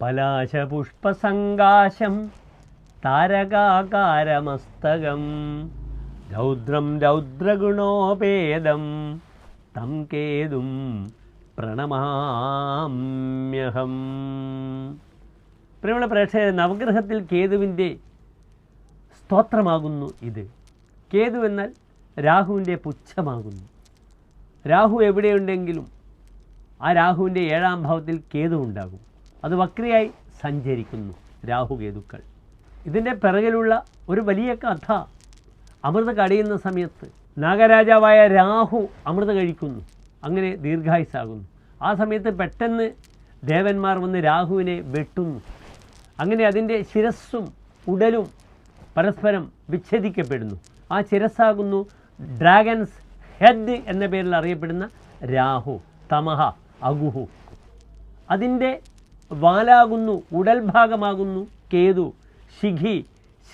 പലാശപുഷ്പസങ്കാശം താരകാകാരമസ്തകം രൗദ്രം രൗദ്രഗുണോപേദം തം കേതും പ്രണമാമ്യഹം. പ്രിയമുള്ള പ്രേക്ഷകർ നവഗ്രഹത്തിൽ കേതുവിന്റെ സ്തോത്രമാകുന്നു ഇത്. കേതു എന്നാൽ രാഹുവിന്റെ പുച്ഛമാകുന്നു. രാഹു എവിടെയുണ്ടെങ്കിലും ആ രാഹുവിന്റെ ഏഴാം ഭാവത്തിൽ കേതു ഉണ്ടാകും അത് വക്രിയായി സഞ്ചരിക്കുന്നു രാഹുകേതുക്കൾ. ഇതിന്റെ പിറകിലുള്ള ഒരു വലിയ കഥ അമൃത് കടിയുന്ന സമയത്ത് നാഗരാജാവായ രാഹു അമൃത് കഴിക്കുന്നു. അങ്ങനെ ദീർഘായുസാകുന്നു. ആ സമയത്ത് പെട്ടെന്ന് ദേവന്മാർ വന്ന് രാഹുവിനെ വെട്ടുന്നു. അങ്ങനെ അതിന്റെ ശിരസ്സും ഉടലും പരസ്പരം വിച്ഛേദിക്കപ്പെടുന്നു. ആ ശിരസ്സാകുന്നു ഡ്രാഗൻസ് ഹെഡ് എന്ന പേരിൽ അറിയപ്പെടുന്ന രാഹു തമഹ അഗുഹു. അതിന്റെ വാലാകുന്നു ഉടൽ ഭാഗമാകുന്നു കേതു ശിഖി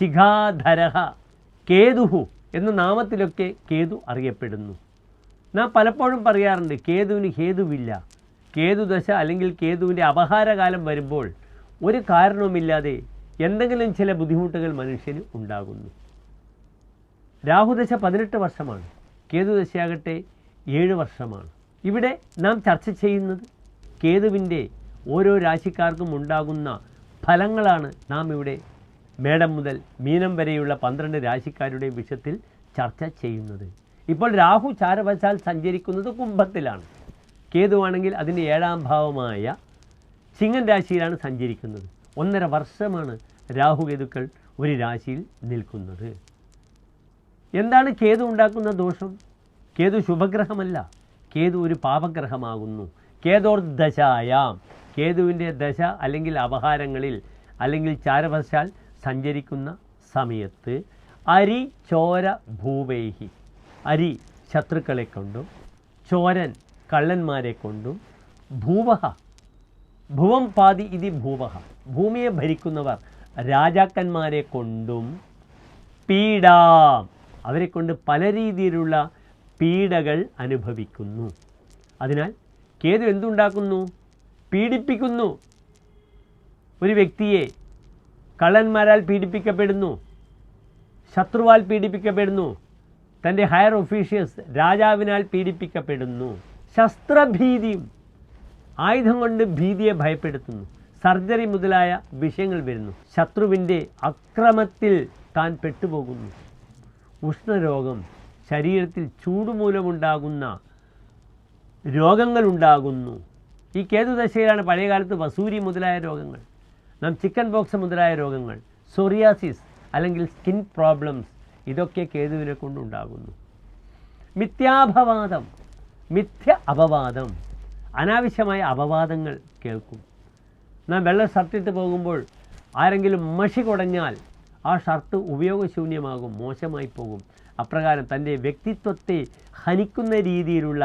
ശിഖാധരഹ കേതുഹു എന്ന നാമത്തിലൊക്കെ കേതു അറിയപ്പെടുന്നു. നാം പലപ്പോഴും പറയാറുണ്ട് കേതുവിന് ഹേതുവില്ല. കേതുദശ അല്ലെങ്കിൽ കേതുവിന്റെ അപഹാരകാലം വരുമ്പോൾ ഒരു കാരണവുമില്ലാതെ എന്തെങ്കിലും ചില ബുദ്ധിമുട്ടുകൾ മനുഷ്യന് ഉണ്ടാകുന്നു. രാഹുദശ പതിനെട്ട് വർഷമാണ്. കേതുദശയാകട്ടെ ഏഴ് വർഷമാണ്. ഇവിടെ നാം ചർച്ച ചെയ്യുന്നത് കേതുവിന്റെ ഓരോ രാശിക്കാർക്കും ഉണ്ടാകുന്ന ഫലങ്ങളാണ് നാം ഇവിടെ മേടം മുതൽ മീനം വരെയുള്ള പന്ത്രണ്ട് രാശിക്കാരുടെ വിഷയത്തിൽ ചർച്ച ചെയ്യുന്നത്. ഇപ്പോൾ രാഹു ചാരവശാൽ സഞ്ചരിക്കുന്നത് കുംഭത്തിലാണ്. കേതുവാണെങ്കിൽ അതിന്റെ ഏഴാം ഭാവമായ ചിങ്ങൻ രാശിയിലാണ് സഞ്ചരിക്കുന്നത്. ഒന്നര വർഷമാണ് രാഹുകേതുക്കൾ ഒരു രാശിയിൽ നിൽക്കുന്നത്. എന്താണ് കേതു ഉണ്ടാക്കുന്ന ദോഷം? കേതു ശുഭഗ്രഹമല്ല. കേതു ഒരു പാപഗ്രഹമാകുന്നു. കേതോർ ദശായാം കേതുവിന്റെ ദശ അല്ലെങ്കിൽ അപഹാരങ്ങളിൽ അല്ലെങ്കിൽ ചാരവശാൽ സഞ്ചരിക്കുന്ന സമയത്ത് അരി ചോര ഭൂവേഹി. അരി ശത്രുക്കളെ കൊണ്ടും ചോരൻ കള്ളന്മാരെ കൊണ്ടും ഭൂവഹ ഭുവം പാതി ഇതി ഭൂവഹ. ഭൂമിയെ ഭരിക്കുന്നവർ രാജാക്കന്മാരെ കൊണ്ടും പീഡാം. അവരെ കൊണ്ട് പല രീതിയിലുള്ള പീഡകൾ അനുഭവിക്കുന്നു. അതിനാൽ കേതു എന്തുണ്ടാക്കുന്നു? പീഡിപ്പിക്കുന്നു. ഒരു വ്യക്തിയെ കള്ളന്മാരാൽ പീഡിപ്പിക്കപ്പെടുന്നു. ശത്രുവാൽ പീഡിപ്പിക്കപ്പെടുന്നു. തന്റെ ഹയർ ഒഫീഷ്യൽസ് രാജാവിനാൽ പീഡിപ്പിക്കപ്പെടുന്നു. ശസ്ത്രഭീതിയും ആയുധം കൊണ്ട് ഭീതിയെ ഭയപ്പെടുത്തുന്നു. സർജറി മുതലായ വിഷയങ്ങൾ വരുന്നു. ശത്രുവിന്റെ അക്രമത്തിൽ താൻ പെട്ടുപോകുന്നു. ഉഷ്ണരോഗം ശരീരത്തിൽ ചൂടുമൂലമുണ്ടാകുന്ന രോഗങ്ങളുണ്ടാകുന്നു. ഈ കേതുദശയിലാണ് പഴയകാലത്ത് വസൂരി മുതലായ രോഗങ്ങൾ നാം ചിക്കൻ ബോക്സ് മുതലായ രോഗങ്ങൾ സൊറിയാസിസ് അല്ലെങ്കിൽ സ്കിൻ പ്രോബ്ലംസ് ഇതൊക്കെ കേതുവിനെ കൊണ്ടുണ്ടാകുന്നു മിഥ്യാഭവാദം മിഥ്യ അപവാദം അനാവശ്യമായ അപവാദങ്ങൾ കേൾക്കും. നാം വെള്ള ഷർട്ടിട്ട് പോകുമ്പോൾ ആരെങ്കിലും മഷി കുടഞ്ഞാൽ ആ ഷർട്ട് ഉപയോഗശൂന്യമാകും മോശമായി പോകും. അപ്രകാരം തന്റെ വ്യക്തിത്വത്തെ ഹനിക്കുന്ന രീതിയിലുള്ള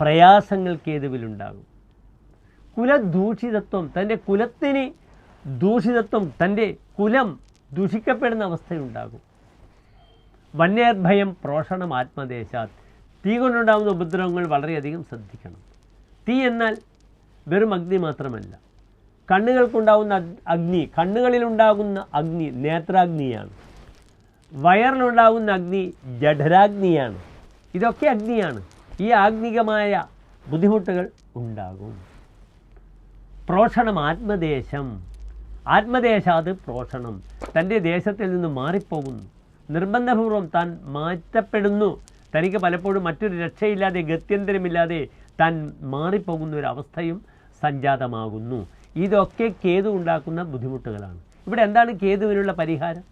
പ്രയാസങ്ങൾ കേതുവിലുണ്ടാകും. കുലദൂഷിതത്വം തന്റെ കുലത്തിന് ദൂഷിതത്വം തന്റെ കുലം ദൂഷിക്കപ്പെടുന്ന അവസ്ഥയുണ്ടാകും വന്യർഭയം പ്രോഷണം ആത്മദേശാത് തീ കൊണ്ടുണ്ടാകുന്ന ഉപദ്രവങ്ങൾ വളരെയധികം ശ്രദ്ധിക്കണം. തീ എന്നാൽ വെറും അഗ്നി മാത്രമല്ല. കണ്ണുകൾക്കുണ്ടാകുന്ന അഗ്നി കണ്ണുകളിലുണ്ടാകുന്ന അഗ്നി നേത്രാഗ്നിയാണ്. വയറിലുണ്ടാകുന്ന അഗ്നി ജഠരാഗ്നിയാണ്. ഇതൊക്കെ അഗ്നിയാണ്. ഈ ആഗ്നികമായ ബുദ്ധിമുട്ടുകൾ ഉണ്ടാകും. പ്രോഷണം ആത്മദേശം. ആത്മദേശാത് പ്രോഷണം. തന്റെ ദേശത്തിൽ നിന്ന് മാറിപ്പോകുന്നു. നിർബന്ധപൂർവം താൻ മാറ്റപ്പെടുന്നു. തനിക്ക് പലപ്പോഴും മറ്റൊരു രക്ഷയില്ലാതെ ഗത്യന്തരമില്ലാതെ താൻ മാറിപ്പോകുന്ന ഒരു അവസ്ഥയും സംജാതമാകുന്നു. ഇതൊക്കെ കേതു ഉണ്ടാക്കുന്ന ബുദ്ധിമുട്ടുകളാണ്. ഇവിടെ എന്താണ് കേതുവിനുള്ള പരിഹാരം?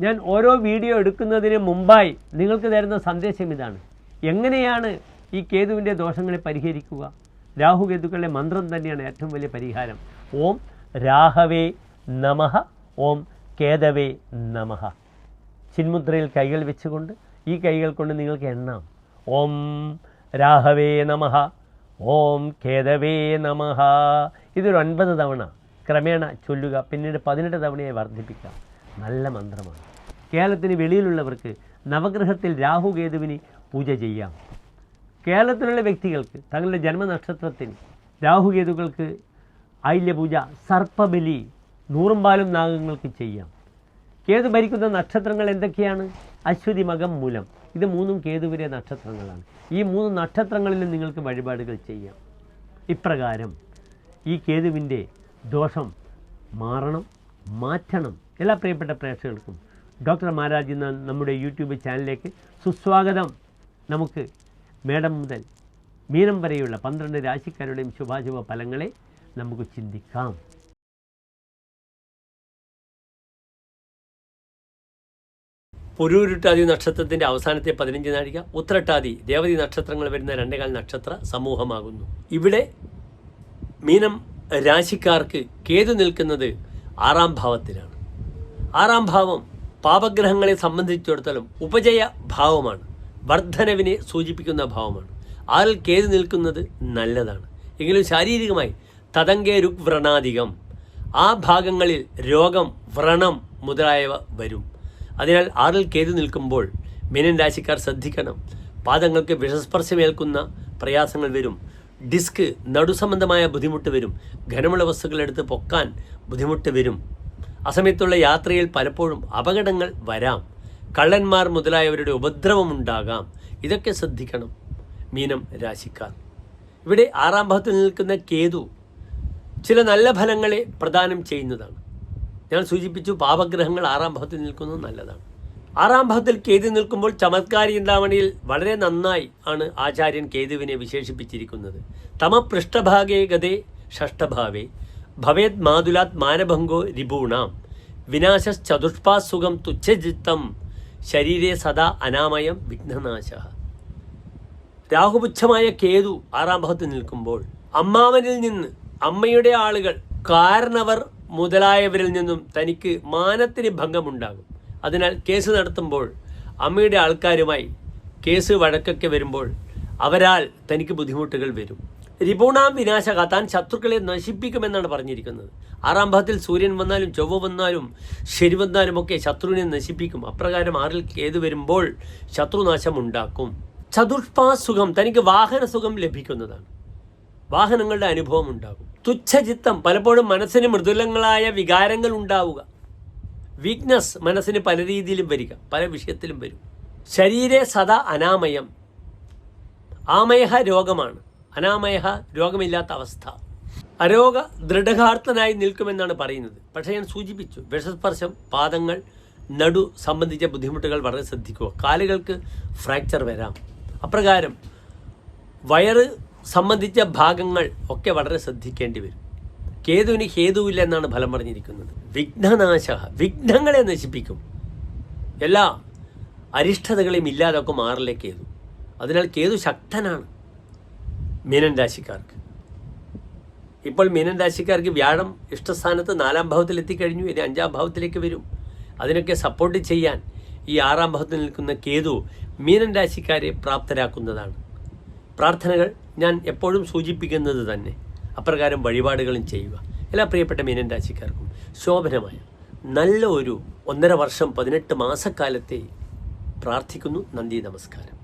ഞാൻ ഓരോ വീഡിയോ എടുക്കുന്നതിന് മുമ്പായി നിങ്ങൾക്ക് തരുന്ന സന്ദേശം ഇതാണ്. എങ്ങനെയാണ് ഈ കേതുവിന്റെ ദോഷങ്ങളെ പരിഹരിക്കുക? രാഹുകേതുക്കളുടെ മന്ത്രം തന്നെയാണ് ഏറ്റവും വലിയ പരിഹാരം. ഓം രാഹവേ നമഹ ഓം കേതവേ നമഹ ചിന്മുദ്രയിൽ കൈകൾ വെച്ചുകൊണ്ട് ഈ കൈകൾ കൊണ്ട് നിങ്ങൾക്ക് എണ്ണാം. ഓം രാഹവേ നമഹ ഓം കേതവേ നമഹ ഇതൊരു ഒൻപത് തവണ ക്രമേണ ചൊല്ലുക പിന്നീട് പതിനെട്ട് തവണയായി വർദ്ധിപ്പിക്കാം. നല്ല മന്ത്രമാണ്. കേരളത്തിന് വെളിയിലുള്ളവർക്ക് നവഗ്രഹത്തിൽ രാഹുകേതുവിന് പൂജ ചെയ്യാം. കേരളത്തിലുള്ള വ്യക്തികൾക്ക് തങ്ങളുടെ ജന്മനക്ഷത്രത്തിന് രാഹുകേതുക്കൾക്ക് ഐല്യപൂജ സർപ്പബലി നൂറുംപാലും നാഗങ്ങൾക്ക് ചെയ്യാം. കേതു ഭരിക്കുന്ന നക്ഷത്രങ്ങൾ എന്തൊക്കെയാണ്? അശ്വതി മകം മൂലം. ഇത് മൂന്നും കേതുവിലെ നക്ഷത്രങ്ങളാണ്. ഈ മൂന്ന് നക്ഷത്രങ്ങളിലും നിങ്ങൾക്ക് വഴിപാടുകൾ ചെയ്യാം. ഇപ്രകാരം ഈ കേതുവിന്റെ ദോഷം മാറണം മാറ്റണം. എല്ലാ പ്രിയപ്പെട്ട പ്രേക്ഷകർക്കും ഡോക്ടർ മഹാരാജ് നമ്മുടെ യൂട്യൂബ് ചാനലിലേക്ക് സുസ്വാഗതം. നമുക്ക് മേടം മുതൽ മീനം വരെയുള്ള പന്ത്രണ്ട് രാശിക്കാരുടെയും ശുഭാശുഭ ഫലങ്ങളെ നമുക്ക് ചിന്തിക്കാം. പുരൂരുട്ടാതി നക്ഷത്രത്തിന്റെ അവസാനത്തെ പതിനഞ്ച് നാഴിക ഉത്രട്ടാതി ദേവതി നക്ഷത്രങ്ങൾ വരുന്ന രണ്ടേകാൽ നക്ഷത്ര സമൂഹമാകുന്നു. ഇവിടെ മീനം രാശിക്കാർക്ക് കേതു നിൽക്കുന്നത് ആറാം ഭാവത്തിലാണ്. ആറാം ഭാവം പാപഗ്രഹങ്ങളെ സംബന്ധിച്ചിടത്തോളം ഉപജയ ഭാവമാണ്. വർധനവിനെ സൂചിപ്പിക്കുന്ന ഭാവമാണ്. ആൽ കേതു നിൽക്കുന്നത് നല്ലതാണ്. എങ്കിലും ശാരീരികമായി തതങ്കേ രുക് വ്രണാധികം ആ ഭാഗങ്ങളിൽ രോഗം വ്രണം മുതലായവ വരും. അതിനാൽ ആറിൽ കേതു നിൽക്കുമ്പോൾ മീനൻ രാശിക്കാർ ശ്രദ്ധിക്കണം. പാദങ്ങൾക്ക് വിഷസ്പർശമേൽക്കുന്ന പ്രയാസങ്ങൾ വരും. ഡിസ്ക് നടുസംബന്ധമായ ബുദ്ധിമുട്ട് വരും. ഘനമുള്ള വസ്തുക്കളെടുത്ത് പൊക്കാൻ ബുദ്ധിമുട്ട് വരും. അസമയത്തുള്ള യാത്രയിൽ പലപ്പോഴും അപകടങ്ങൾ വരാം. കള്ളന്മാർ മുതലായവരുടെ ഉപദ്രവമുണ്ടാകാം ഇതൊക്കെ ശ്രദ്ധിക്കണം. മീനം രാശിക്കാർ. ഇവിടെ ആറാം ഭാഗത്ത് നിൽക്കുന്ന കേതു ചില നല്ല ഫലങ്ങളെ പ്രദാനം ചെയ്യുന്നതാണ്. ഞാൻ സൂചിപ്പിച്ചു പാപഗ്രഹങ്ങൾ ആറാം ഭാവത്തിൽ നിൽക്കുന്നത് നല്ലതാണ്. ആറാം ഭാഗത്തിൽ കേതു നിൽക്കുമ്പോൾ ചമത്കാരി ചിന്താമണിയിൽ വളരെ നന്നായി ആണ് ആചാര്യൻ കേതുവിനെ വിശേഷിപ്പിച്ചിരിക്കുന്നത്. തമപൃഷ്ഠഭാഗേ ഗതേ ഷഷ്ടഭാവേ ഭവേത് മാതുലാത് മാനഭംഗോ രിപൂണാം വിനാശശ്ചതുഷ്പാസുഖം തുച്ഛജിത്തം ശരീരേ സദാ അനാമയം വിഘ്നനാശ. രാഹുപുച്ഛമായ കേതു ആറാം ഭാഗത്ത് നിൽക്കുമ്പോൾ അമ്മാവനിൽ നിന്ന് അമ്മയുടെ ആളുകൾ കാരണവർ മുതലായവരിൽ നിന്നും തനിക്ക് മാനത്തിന് ഭംഗമുണ്ടാകും. അതിനാൽ കേസ് നടത്തുമ്പോൾ അമ്മയുടെ ആൾക്കാരുമായി കേസ് വഴക്കൊക്കെ വരുമ്പോൾ അവരാൽ തനിക്ക് ബുദ്ധിമുട്ടുകൾ വരും. രിപൂണാം വിനാശക താൻ ശത്രുക്കളെ നശിപ്പിക്കുമെന്നാണ് പറഞ്ഞിരിക്കുന്നത്. ആറാം ഭാഗത്തിൽ സൂര്യൻ വന്നാലും ചൊവ്വ വന്നാലും ശരി വന്നാലും ഒക്കെ ശത്രുവിനെ നശിപ്പിക്കും. അപ്രകാരം ആറിൽ കേതു വരുമ്പോൾ ശത്രുനാശം ഉണ്ടാക്കും ചതുഷ്പാസുഖം തനിക്ക് വാഹന സുഖം ലഭിക്കുന്നതാണ്. വാഹനങ്ങളുടെ അനുഭവം ഉണ്ടാകും. തുച്ഛചിത്തം പലപ്പോഴും മനസ്സിന് മൃദുലങ്ങളായ വികാരങ്ങൾ ഉണ്ടാവുക. വീക്ക്നെസ് മനസ്സിന് പല രീതിയിലും വരിക പല വിഷയത്തിലും വരും. ശരീരെ സദാ അനാമയം. ആമയഹ രോഗമാണ്. അനാമയഹ രോഗമില്ലാത്ത അവസ്ഥ. അരോഗ ദൃഢഹാർത്ഥനായി നിൽക്കുമെന്നാണ് പറയുന്നത്. പക്ഷേ ഞാൻ സൂചിപ്പിച്ചു വിഷസ്പർശം പാദങ്ങൾ നടു സംബന്ധിച്ച ബുദ്ധിമുട്ടുകൾ വളരെ ശ്രദ്ധിക്കുക. കാലുകൾക്ക് ഫ്രാക്ചർ വരാം. അപ്രകാരം വയറ് സംബന്ധിച്ച ഭാഗങ്ങൾ ഒക്കെ വളരെ ശ്രദ്ധിക്കേണ്ടി വരും. കേതുവിന് ഹേതുവില്ല എന്നാണ് ഫലം പറഞ്ഞിരിക്കുന്നത്. വിഘ്നനാശ വിഘ്നങ്ങളെ നശിപ്പിക്കും. എല്ലാ അരിഷ്ടതകളെയും ഇല്ലാതൊക്കെ മാറില്ലേ കേതു. അതിനാൽ കേതു ശക്തനാണ്. മീനൻ രാശിക്കാർക്ക്. ഇപ്പോൾ മീനൻ രാശിക്കാർക്ക് വ്യാഴം ഇഷ്ടസ്ഥാനത്ത് നാലാം ഭാവത്തിൽ എത്തിക്കഴിഞ്ഞു ഇനി അഞ്ചാം ഭാവത്തിലേക്ക് വരും. അതിനൊക്കെ സപ്പോർട്ട് ചെയ്യാൻ ഈ ആറാം ഭാവത്തിൽ നിൽക്കുന്ന കേതു മീനൻ രാശിക്കാരെ പ്രാപ്തരാക്കുന്നതാണ്. പ്രാർത്ഥനകൾ ഞാൻ എപ്പോഴും സൂചിപ്പിക്കുന്നത് തന്നെ. അപ്രകാരം വഴിപാടുകളും ചെയ്യുക. എല്ലാ പ്രിയപ്പെട്ട മീനൻ രാശിക്കാർക്കും ശോഭനമായ നല്ല ഒരു ഒന്നര വർഷം പതിനെട്ട് മാസക്കാലത്തെ പ്രാർത്ഥിക്കുന്നു. നന്ദി നമസ്കാരം.